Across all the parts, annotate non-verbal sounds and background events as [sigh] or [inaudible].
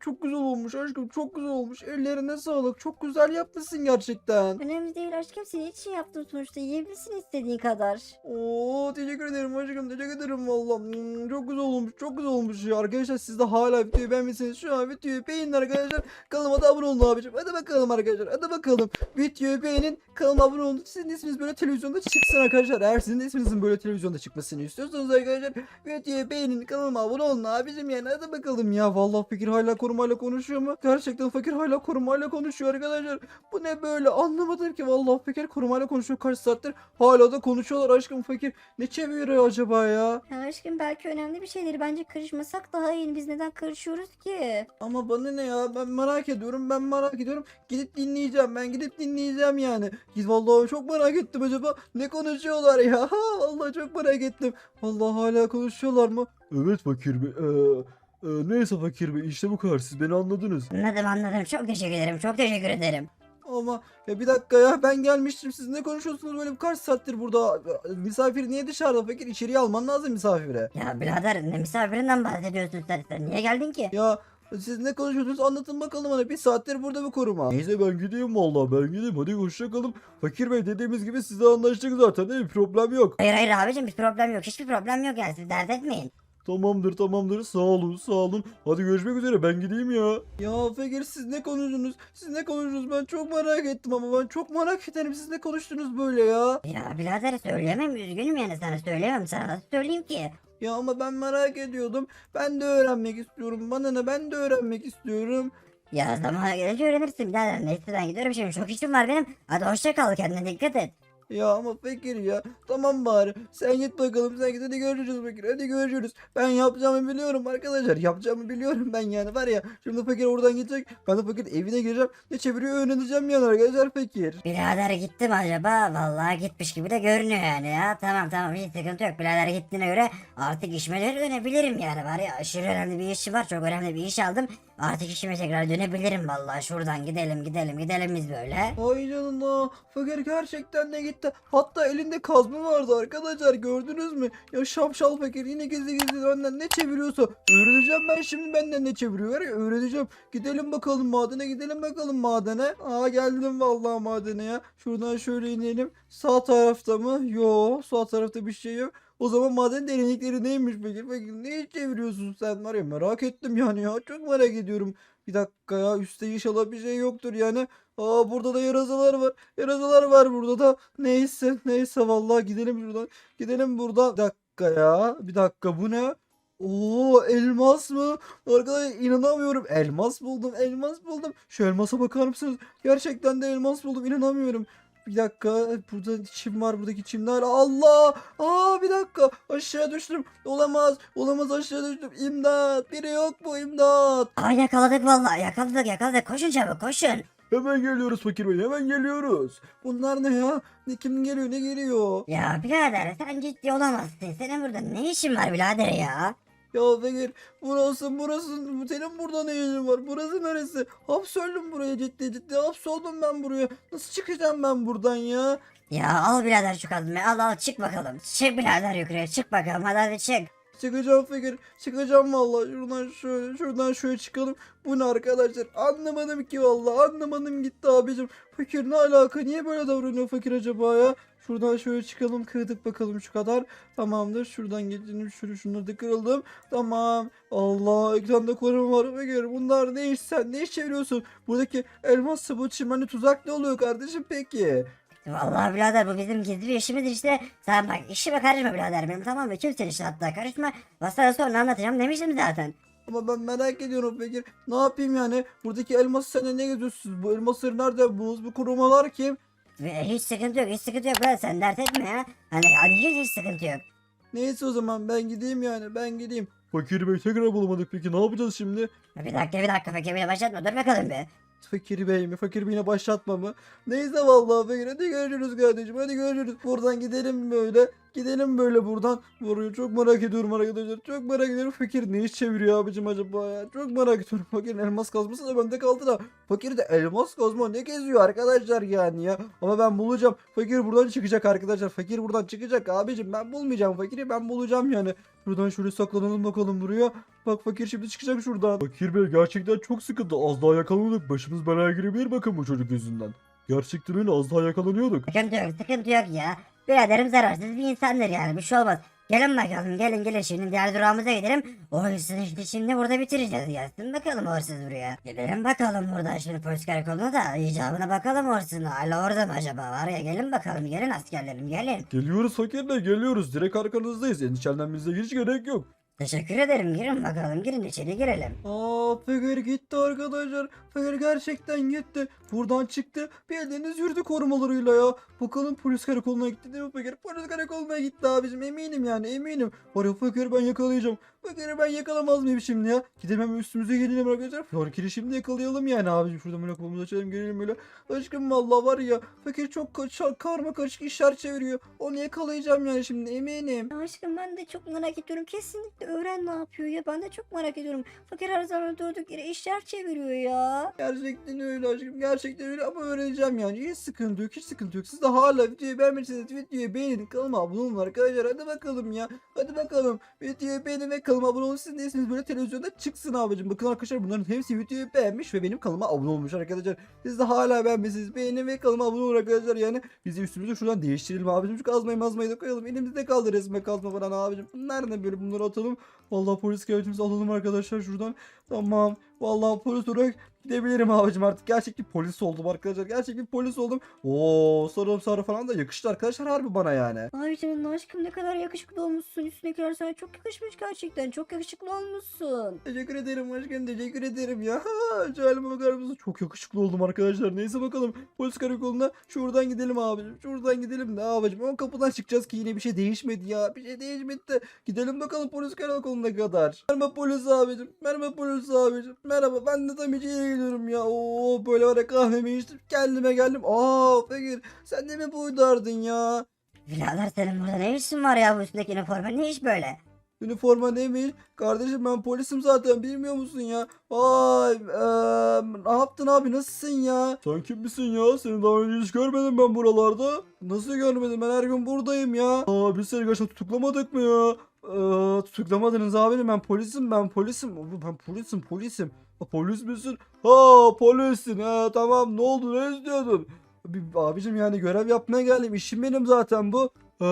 çok güzel olmuş aşkım çok güzel olmuş. Ellerine sağlık çok güzel yapmışsın gerçekten. Önemli değil aşkım senin için yaptım sonuçta yiyebilirsin istediğin kadar. Oo teşekkür ederim aşkım teşekkür ederim valla. Hmm, çok güzel olmuş çok güzel olmuş ya. Arkadaşlar siz de hala videoyu beğenmişsiniz. Şu an videoyu beğenin arkadaşlar. Kanalıma da abone olun abicim. Hadi bakalım arkadaşlar hadi bakalım. Videoyu beğenin kanalıma abone olun. Sizin isminiz böyle televizyonda çıksın arkadaşlar. Eğer sizin isminizin böyle televizyonda çıkmasını istiyorsanız arkadaşlar videoyu beğenin kanalıma abone olun abicim yani hadi bakalım ya. Vallahi fakir hala korumayla konuşuyor mu? Gerçekten fakir hala korumayla konuşuyor arkadaşlar. Bu ne böyle anlamadım ki vallahi fakir korumayla konuşuyor kaç saattir. Hala da konuşuyorlar aşkım fakir. Ne çeviriyor acaba ya? Ya aşkım belki önemli bir şeydir. Bence karışmasak daha iyi. Biz neden karışıyoruz ki? Ama bana ne ya ben merak ediyorum ben merak ediyorum. Gidip dinleyeceğim ben gidip dinleyeceğim yani. Git vallahi çok merak ettim acaba ne konuşuyorlar ya. [laughs] Vallahi çok merak ettim. Vallahi hala konuşuyorlar mı? Evet fakir bey. Ee, e, neyse fakir bey işte bu kadar siz beni anladınız. Anladım anladım. Çok teşekkür ederim. Çok teşekkür ederim. Ama ya bir dakika ya ben gelmiştim siz ne konuşuyorsunuz böyle kaç saattir burada misafir niye dışarıda fakir içeriye alman lazım misafire. Ya birader ne misafirinden bahsediyorsun sen? Sen niye geldin ki? Ya siz ne konuşuyorsunuz anlatın bakalım bana bir saattir burada bir koruma. Neyse ben gideyim vallahi ben gideyim hadi hoşçakalın. Fakir bey dediğimiz gibi size anlaştık zaten değil mi? problem yok. Hayır hayır abicim bir problem yok. Hiçbir problem yok yani siz dert etmeyin. Tamamdır tamamdır sağ olun sağ olun. Hadi görüşmek üzere ben gideyim ya. Ya Fakir siz ne konuştunuz? Siz ne konuştunuz? Ben çok merak ettim ama ben çok merak ederim. Siz ne konuştunuz böyle ya? Ya birader söyleyemem üzgünüm yani sana söyleyemem sana nasıl söyleyeyim ki? Ya ama ben merak ediyordum. Ben de öğrenmek istiyorum. Bana ne ben de öğrenmek istiyorum. Ya zamanla gelince öğrenirsin birader neyse ben gidiyorum şimdi çok işim var benim. Hadi hoşça kal kendine dikkat et. Ya ama Fakir ya. Tamam bari. Sen git bakalım. Sen git hadi görüşürüz Fakir. Hadi görüşürüz. Ben yapacağımı biliyorum arkadaşlar. Yapacağımı biliyorum ben yani var ya. Şimdi Fakir oradan gidecek. Ben de Fakir evine gireceğim. Ne çeviriyor öğreneceğim yani arkadaşlar Fakir. Birader gitti mi acaba? Vallahi gitmiş gibi de görünüyor yani ya. Tamam tamam hiç sıkıntı yok. Birader gittiğine göre artık işime geri dönebilirim yani. Var ya aşırı önemli bir işim var. Çok önemli bir iş aldım. Artık işime tekrar dönebilirim vallahi. Şuradan gidelim gidelim gidelim biz böyle. Ay canına. Fakir gerçekten de gitti. Hatta elinde kazma vardı arkadaşlar. Gördünüz mü? Ya şapşal fakir yine gizli gizli benden ne çeviriyorsa. Öğreneceğim ben şimdi benden ne çeviriyor. Var ya. Gidelim bakalım madene gidelim bakalım madene. Aa geldim vallahi madene ya. Şuradan şöyle inelim. Sağ tarafta mı? Yo sağ tarafta bir şey yok. O zaman maden derinlikleri neymiş peki? Peki ne çeviriyorsun sen var ya merak ettim yani ya. Çok merak ediyorum. Bir dakika ya üstte inşallah bir şey yoktur yani. Aa burada da yarasalar var. Yarasalar var burada da. Neyse neyse vallahi gidelim şuradan. Gidelim buradan. Bir dakika ya. Bir dakika bu ne? Oo elmas mı? Arkadaşlar inanamıyorum. Elmas buldum. Elmas buldum. Şu elmasa bakar mısınız? Gerçekten de elmas buldum. İnanamıyorum. Bir dakika. Burada çim var. Buradaki çimler. Allah! Aa bir dakika. Aşağı düştüm. Olamaz. Olamaz aşağı düştüm. İmdat. Biri yok mu? İmdat. Aa yakaladık vallahi yakaladık yakaladık. Koşun çabuk koşun. Hemen geliyoruz fakir bey hemen geliyoruz. Bunlar ne ya? Ne kim geliyor? Ne geliyor? Ya birader sen ciddi olamazsın. Senin burada ne işin var birader ya? Ya Fakir burası burası senin burada ne işin var? Burası neresi? Hapsoldum buraya ciddi ciddi hapsoldum ben buraya. Nasıl çıkacağım ben buradan ya? Ya al birader şu kazmayı al al çık bakalım. Çık birader yukarıya çık bakalım hadi hadi çık. Çıkacağım Fakir. Çıkacağım vallahi. Şuradan şöyle şuradan şöyle çıkalım. Bu ne arkadaşlar? Anlamadım ki vallahi. Anlamadım gitti abicim. Fakir ne alaka? Niye böyle davranıyor Fakir acaba ya? Şuradan şöyle çıkalım kırdık bakalım şu kadar. Tamamdır. Şuradan geçelim. Şöyle şunları da kırıldım. Tamam. Allah ekranda koruma var. Fakir bunlar ne iş sen? Ne iş çeviriyorsun? Buradaki elmas sabı çimeni tuzak ne oluyor kardeşim peki? Vallahi birader bu bizim gizli bir işimizdir işte. Sen bak işime karışma birader benim tamam mı? Kimsenin işine hatta karışma. Vasara sonra anlatacağım demiştim zaten. Ama ben merak ediyorum Fakir. Ne yapayım yani? Buradaki elması sen ne geziyorsunuz? Bu elmasları nerede buldunuz? Bu korumalar kim? Ve hiç sıkıntı yok hiç sıkıntı yok birader sen dert etme ya. Hani hani hiç, hiç sıkıntı yok. Neyse o zaman ben gideyim yani ben gideyim. Fakir bey tekrar bulamadık peki ne yapacağız şimdi? Bir dakika bir dakika fakir beni başlatma dur bakalım bir. Fakir Bey mi? Fakir Bey'ine başlatma mı? Neyse vallahi Fakir hadi görüşürüz kardeşim hadi görüşürüz. Buradan gidelim böyle. Gidelim böyle buradan. Burayı çok merak ediyorum arkadaşlar. Çok merak ediyorum. Fakir ne iş çeviriyor abicim acaba ya? Çok merak ediyorum. Fakir'in elmas kazması da bende kaldı da. Fakir de elmas kazma ne geziyor arkadaşlar yani ya. Ama ben bulacağım. Fakir buradan çıkacak arkadaşlar. Fakir buradan çıkacak abicim. Ben bulmayacağım Fakir'i ben bulacağım yani. Buradan şöyle saklanalım bakalım buraya. Bak fakir şimdi çıkacak şuradan. Fakir Bey gerçekten çok sıkıntı. Az daha yakalanıyorduk. Başımız belaya girebilir bakın bu çocuk yüzünden. Gerçekten öyle az daha yakalanıyorduk. Sıkıntı yok sıkıntı yok ya. Biraderim zararsız bir insandır yani bir şey olmaz. Gelin bakalım gelin gelin şimdi diğer durağımıza gidelim. O hırsızı işte şimdi burada bitireceğiz. Gelsin bakalım hırsız buraya. Gidelim bakalım buradan şimdi polis karakoluna da icabına bakalım hırsızın. Hala orada mı acaba var ya gelin bakalım gelin askerlerim gelin. Geliyoruz Fakir Bey geliyoruz. Direkt arkanızdayız. Endişelenmenize hiç gerek yok. Teşekkür ederim girin bakalım girin içeri girelim. Aa fakir gitti arkadaşlar. Fakir gerçekten gitti. Buradan çıktı. Bildiğiniz yürüdü korumalarıyla ya. Bakalım polis karakoluna gitti değil mi fakir? Polis karakoluna gitti abicim eminim yani eminim. Var ya fakir ben yakalayacağım. Fakiri ben yakalamaz mıyım şimdi ya? Gidelim hemen üstümüze gelelim arkadaşlar. Fakiri şimdi yakalayalım yani abicim. Şuradan böyle kolumuzu açalım gelelim böyle. Aşkım vallahi var ya. Fakir çok ka- karma karışık işler çeviriyor. Onu yakalayacağım yani şimdi eminim. Ya Aşkım ben de çok merak ediyorum. Kesinlikle öğren ne yapıyor ya. Ben de çok merak ediyorum. Fakir her zaman durduk yere işler çeviriyor ya. Gerçekten öyle aşkım. Gerçekten öyle ama öğreneceğim yani. Hiç sıkıntı yok. Hiç sıkıntı yok. Siz de hala videoyu beğenmediyseniz videoyu beğenin. Kanalıma abone olun arkadaşlar. Hadi bakalım ya. Hadi bakalım. Videoyu beğenin ve kanalıma abone olun. Siz değilseniz böyle televizyonda çıksın abicim. Bakın arkadaşlar bunların hepsi videoyu beğenmiş ve benim kanalıma abone olmuş arkadaşlar. Siz de hala beğenmişsiniz. Beğenin ve kanalıma abone olun arkadaşlar. Yani bizi üstümüzü şuradan değiştirelim abicim. Şu kazmayı mazmayı da koyalım. Elimizde kaldı resme kazma falan abicim. Bunlar ne böyle bunları atalım. Vallahi polis kıyafetimizi alalım arkadaşlar şuradan. Tamam. Vallahi polis olarak gidebilirim abicim artık. Gerçek bir polis oldum arkadaşlar. Gerçek bir polis oldum. Oo sarı sarı falan da yakıştı arkadaşlar harbi bana yani. Canım aşkım ne kadar yakışıklı olmuşsun. Üstündekiler sana çok yakışmış gerçekten. Çok yakışıklı olmuşsun. Teşekkür ederim aşkım teşekkür ederim ya. [laughs] Şu halime bakar mısın? Çok yakışıklı oldum arkadaşlar. Neyse bakalım polis karakoluna şuradan gidelim abicim. Şuradan gidelim de abicim. O kapıdan çıkacağız ki yine bir şey değişmedi ya. Bir şey değişmedi de. Gidelim bakalım polis karakoluna kadar. Merhaba polis abicim. Merhaba polis abicim. Merhaba ben de tam içeriye gidiyorum ya. Oo böyle var ya kahvemi içtim. Kendime geldim. Aa Fakir sen de mi buydardın ya? Birader senin burada ne işin var ya bu üstündeki üniforma ne iş böyle? Üniforma neymiş? Kardeşim ben polisim zaten bilmiyor musun ya? Vay eee, ne yaptın abi nasılsın ya? Sen kim misin ya? Seni daha önce hiç görmedim ben buralarda. Nasıl görmedim ben her gün buradayım ya. Aa biz seni gerçekten tutuklamadık mı ya? Tutuklamadınız abi ben polisim ben polisim. Ben polisim polisim. Ha, polis misin? Ha polissin. Ha tamam ne oldu ne istiyordun? Abi, abicim yani görev yapmaya geldim işim benim zaten bu. Ha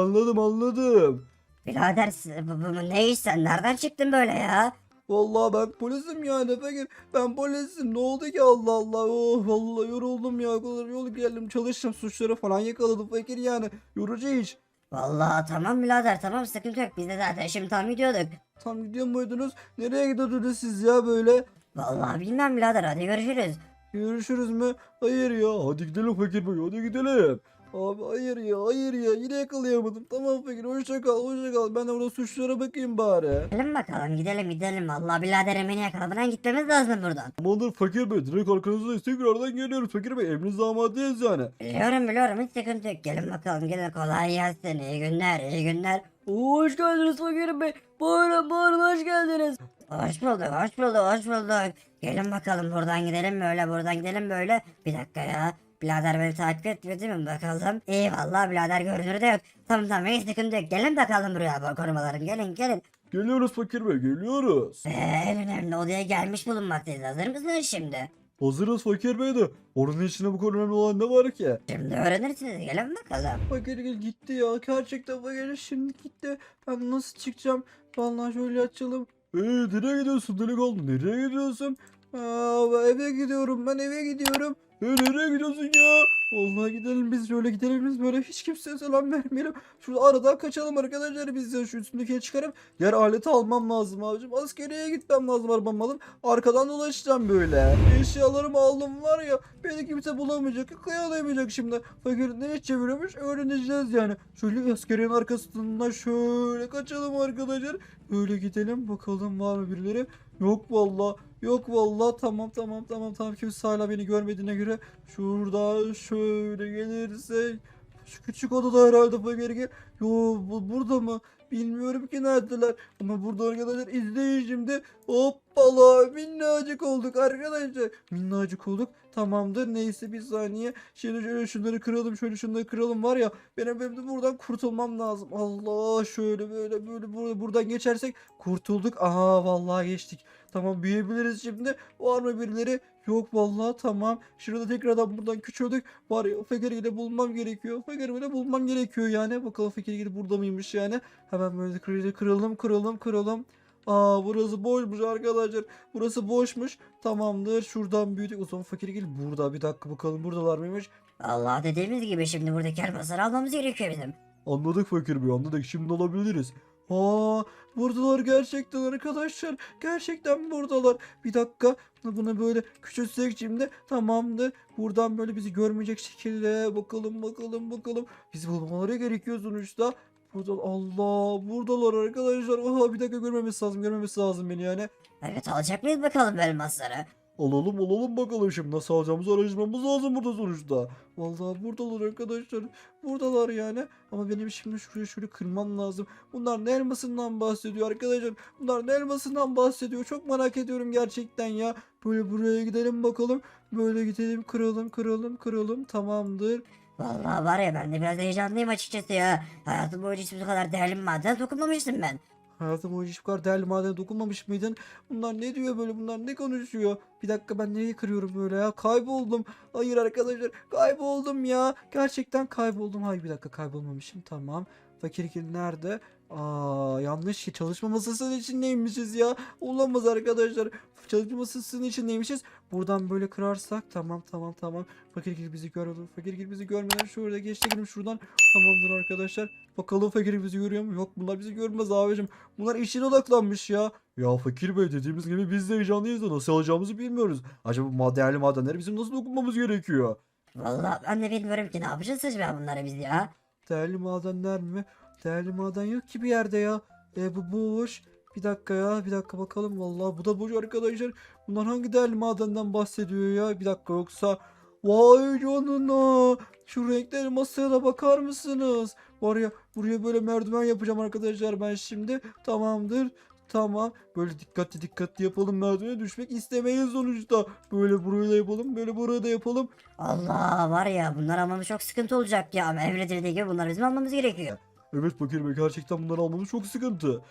anladım anladım. Birader siz- bu, bu, bu ne iş sen nereden çıktın böyle ya? Vallahi ben polisim yani fakir. Ben polisim ne oldu ki Allah Allah. Oh vallahi yoruldum ya. O kadar yol geldim çalıştım suçları falan yakaladım fakir yani. Yorucu iş. Vallahi tamam birader tamam sıkıntı yok. Biz de zaten şimdi tam gidiyorduk. Tam gidiyor muydunuz? Nereye gidiyordunuz siz ya böyle? Vallahi bilmem birader hadi görüşürüz. Görüşürüz mü? Hayır ya. Hadi gidelim fakir bey hadi gidelim. Abi hayır ya hayır ya yine yakalayamadım. Tamam fakir hoşça kal hoşça kal. Ben de burada suçlara bakayım bari. Gidelim bakalım gidelim gidelim. Vallahi birader emini yakalamadan gitmemiz lazım buradan. Tamamdır fakir bey direkt arkanızdayız tekrardan geliyoruz fakir bey emriniz damadıyız yani. Biliyorum biliyorum hiç sıkıntı yok. Gelin bakalım gelin kolay gelsin. İyi günler iyi günler. Hoş geldiniz Fakir Bey. Buyurun buyurun hoş geldiniz. Hoş bulduk hoş bulduk hoş bulduk. Gelin bakalım buradan gidelim böyle buradan gidelim böyle. Bir dakika ya. Birader beni takip etmiyor değil mi bakalım. İyi vallahi birader görünür de yok. Tamam tamam hiç sıkıntı yok. Gelin bakalım buraya bu korumalarım gelin gelin. Geliyoruz fakir bey geliyoruz. Ee, en önemli odaya gelmiş bulunmaktayız. Hazır mısınız şimdi? Hazırız fakir bey de. Oranın içinde bu kadar önemli olan ne var ki? Şimdi öğrenirsiniz gelin bakalım. Fakir gitti ya. Gerçekten fakir şimdi gitti. Ben nasıl çıkacağım? Vallahi şöyle açalım. Eee nereye gidiyorsun delikanlı nereye gidiyorsun? Aa, eve gidiyorum ben eve gidiyorum. Eee nereye gidiyorsun ya? Vallahi gidelim biz şöyle gidelim biz böyle hiç kimseye selam vermeyelim. Şurada aradan kaçalım arkadaşlar biz ya şu üstündekini çıkarıp diğer aleti almam lazım abicim. Askeriye gitmem lazım arabamı alıp arkadan dolaşacağım böyle. Eşyalarımı aldım var ya beni kimse bulamayacak kıyalayamayacak şimdi. Fakir ne çeviriyormuş öğreneceğiz yani. Şöyle askeriyenin arkasından şöyle kaçalım arkadaşlar. Böyle gidelim bakalım var mı birileri. Yok vallahi Yok vallahi tamam tamam tamam tamam kimse hala beni görmediğine göre şurada şöyle gelirsek şu küçük odada herhalde fakir gel. Yo bu burada mı? Bilmiyorum ki neredeler. Ama burada arkadaşlar izleyin şimdi. Hop Hoppala minnacık olduk arkadaşlar. Minnacık olduk. Tamamdır neyse bir saniye. Şöyle şöyle şunları kıralım şöyle şunları kıralım var ya. Benim, benim buradan kurtulmam lazım. Allah şöyle böyle böyle bur- buradan geçersek kurtulduk. Aha vallahi geçtik. Tamam büyüyebiliriz şimdi. Var mı birileri? Yok vallahi tamam. Şurada tekrardan buradan küçüldük. Var ya Fakir'i de bulmam gerekiyor. Fakir'i de bulmam gerekiyor yani. Bakalım Fakir'i burada mıymış yani. Hemen böyle kıralım kıralım kıralım kıralım. Aa burası boşmuş arkadaşlar. Burası boşmuş. Tamamdır. Şuradan büyüdük. O zaman fakir gel burada. Bir dakika bakalım buradalar mıymış? Allah dediğimiz gibi şimdi buradaki elmasları almamız gerekiyor bizim. Anladık Fakir Bey anladık şimdi alabiliriz. Aa buradalar gerçekten arkadaşlar. Gerçekten buradalar. Bir dakika. Bunu böyle küçültsek şimdi. Tamamdır. Buradan böyle bizi görmeyecek şekilde bakalım bakalım bakalım. Bizi bulmaları gerekiyor sonuçta. Burada Allah buradalar arkadaşlar. Oha bir dakika görmemesi lazım. Görmemesi lazım beni yani. Evet alacak mıyız bakalım elmasları? Alalım alalım bakalım şimdi nasıl alacağımızı araştırmamız lazım burada sonuçta. Vallahi buradalar arkadaşlar. Buradalar yani. Ama benim şimdi şuraya şöyle kırmam lazım. Bunlar ne elmasından bahsediyor arkadaşlar? Bunlar ne elmasından bahsediyor? Çok merak ediyorum gerçekten ya. Böyle buraya gidelim bakalım. Böyle gidelim kıralım kıralım kıralım. Tamamdır. Vallahi var ya ben de biraz heyecanlıyım açıkçası ya. Hayatım boyunca hiç bu kadar değerli bir madene dokunmamıştım ben. Hayatım boyunca hiç bu kadar değerli madene dokunmamış mıydın? Bunlar ne diyor böyle? Bunlar ne konuşuyor? Bir dakika ben nereye kırıyorum böyle ya? Kayboldum. Hayır arkadaşlar kayboldum ya. Gerçekten kayboldum. Hayır bir dakika kaybolmamışım. Tamam. Fakirgil nerede? Aa yanlış ki çalışma masasının içindeymişiz ya. Olamaz arkadaşlar. Çalışma masasının içindeymişiz. Buradan böyle kırarsak tamam tamam tamam. Fakirgil bizi görmedi. Fakirgil bizi görmeden şurada geçelim şuradan. Tamamdır arkadaşlar. Bakalım Fakirgil bizi görüyor mu? Yok bunlar bizi görmez abicim. Bunlar işine odaklanmış ya. Ya Fakir Bey dediğimiz gibi biz de heyecanlıyız da nasıl alacağımızı bilmiyoruz. Acaba değerli madenleri bizim nasıl dokunmamız gerekiyor? Vallahi ben de bilmiyorum ki ne yapacağız acaba bunları biz ya. Değerli madenler mi? Değerli maden yok ki bir yerde ya. E bu boş. Bir dakika ya bir dakika bakalım vallahi bu da boş arkadaşlar. Bunlar hangi değerli madenden bahsediyor ya? Bir dakika yoksa Vay canına. Şu renkli elmaslara da bakar mısınız? Var ya buraya böyle merdiven yapacağım arkadaşlar ben şimdi. Tamamdır. Tamam. Böyle dikkatli dikkatli yapalım merdivene düşmek istemeyiz sonuçta. Böyle buraya da yapalım. Böyle buraya da yapalım. Allah var ya bunlar almamız çok sıkıntı olacak ya. Ama gibi bunları bizim almamız gerekiyor. Evet Fakir Bey gerçekten bunları almamız çok sıkıntı.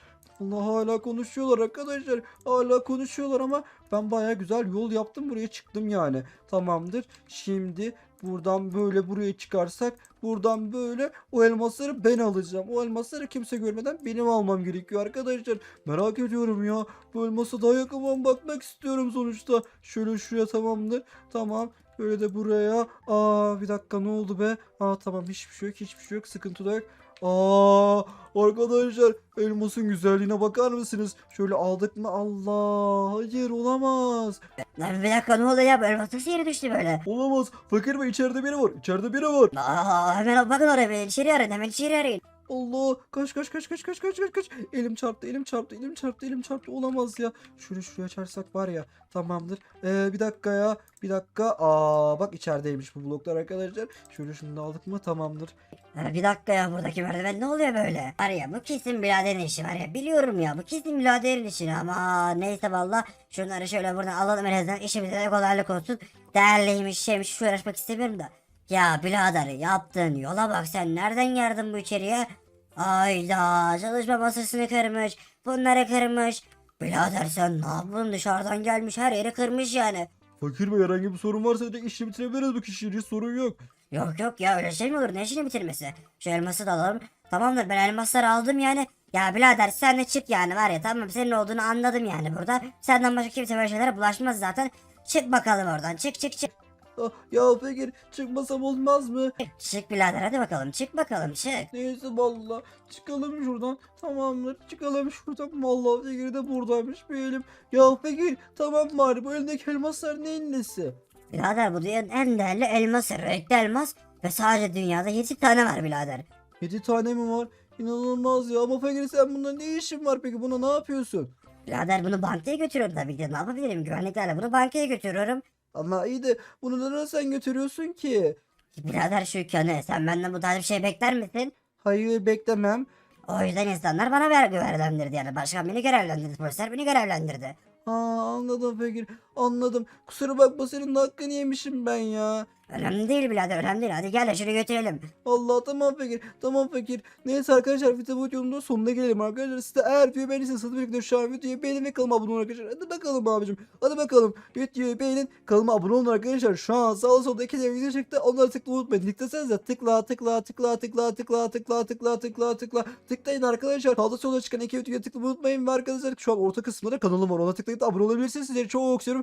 Allah hala konuşuyorlar arkadaşlar. Hala konuşuyorlar ama ben baya güzel yol yaptım buraya çıktım yani. Tamamdır. Şimdi buradan böyle buraya çıkarsak buradan böyle o elmasları ben alacağım. O elmasları kimse görmeden benim almam gerekiyor arkadaşlar. Merak ediyorum ya. Bu elmasa daha yakından bakmak istiyorum sonuçta. Şöyle şuraya tamamdır. Tamam. Böyle de buraya. Aa bir dakika ne oldu be? Aa tamam hiçbir şey yok hiçbir şey yok. Sıkıntı da yok. Aa arkadaşlar elmasın güzelliğine bakar mısınız? Şöyle aldık mı? Allah hayır olamaz. Lan bir dakika ne oluyor ya elmas nasıl yere düştü böyle? Olamaz. Fakir Bey içeride biri var. İçeride biri var. Aa, hemen bakın oraya bir içeri arayın hemen içeri arayın. Allah kaç kaç kaç kaç kaç kaç kaç kaç. Elim çarptı elim çarptı elim çarptı elim çarptı olamaz ya. Şunu şuraya açarsak var ya tamamdır. Ee, bir dakika ya bir dakika. Aa bak içerideymiş bu bloklar arkadaşlar. Şunu da aldık mı tamamdır. Ha, bir dakika ya buradaki merdiven ne oluyor böyle? Var ya bu kesin biraderin işi var ya biliyorum ya bu kesin biraderin işi ama neyse valla şunları şöyle buradan alalım en azından işimize kolaylık olsun. Değerliymiş şeymiş şu uğraşmak istemiyorum da. Ya birader yaptın yola bak sen nereden geldin bu içeriye? Ayda çalışma masasını kırmış bunları kırmış. Birader sen ne yaptın dışarıdan gelmiş her yeri kırmış yani. Fakir Bey herhangi bir sorun varsa direkt işi bitirebiliriz bu kişiyle hiç sorun yok. Yok yok ya öyle şey mi olur ne işini bitirmesi? Şu elması da alalım. Tamamdır ben elmasları aldım yani. Ya birader sen de çık yani var ya tamam senin olduğunu anladım yani burada. Senden başka kimse böyle şeylere bulaşmaz zaten. Çık bakalım oradan çık çık çık. Ah, ya Fakir çıkmasam olmaz mı? Çık birader hadi bakalım çık bakalım çık. Neyse valla çıkalım şuradan tamamdır çıkalım şuradan valla Fakir de buradaymış bir elim. Ya Fakir tamam bari bu elindeki elmaslar neyin nesi? Birader bu dünyanın en değerli elması renkli elmas. Ve sadece dünyada 7 tane var birader. 7 tane mi var? İnanılmaz ya ama Fakir sen bunda ne işin var peki buna ne yapıyorsun? Birader bunu bankaya götürüyorum tabii ki de ne yapabilirim güvenliklerle bunu bankaya götürüyorum. Ama iyi de bunu neden sen götürüyorsun ki? Birader şu kanı sen benden bu tarz bir şey bekler misin? Hayır beklemem. O yüzden insanlar bana ver görevlendirdi yani. Başkan beni görevlendirdi. Polisler beni görevlendirdi. Aa anladım fakir. Anladım. Kusura bakma senin hakkını yemişim ben ya. Önemli değil birader önemli değil. Hadi gel şunu götürelim. Allah tamam fakir. Tamam fakir. Neyse arkadaşlar video bu videonun da sonuna gelelim arkadaşlar. Siz de eğer videoyu beğenirseniz hadi birlikte şu an videoyu beğenin ve kanalıma abone olun arkadaşlar. Hadi bakalım abicim. Hadi bakalım. Videoyu beğenin. Kanalıma abone olun arkadaşlar. Şu an sağ solda iki tane video çıktı. Onları tıklamayı unutmayın. Tıklasanıza tıkla tıkla tıkla tıkla tıkla tıkla tıkla tıkla tıkla tıklayın arkadaşlar. Sağda solda çıkan iki videoya tıklamayı unutmayın. Ve arkadaşlar şu an orta kısımda da kanalım var. Ona tıklayıp da abone olabilirsiniz. Sizleri çok seviyorum.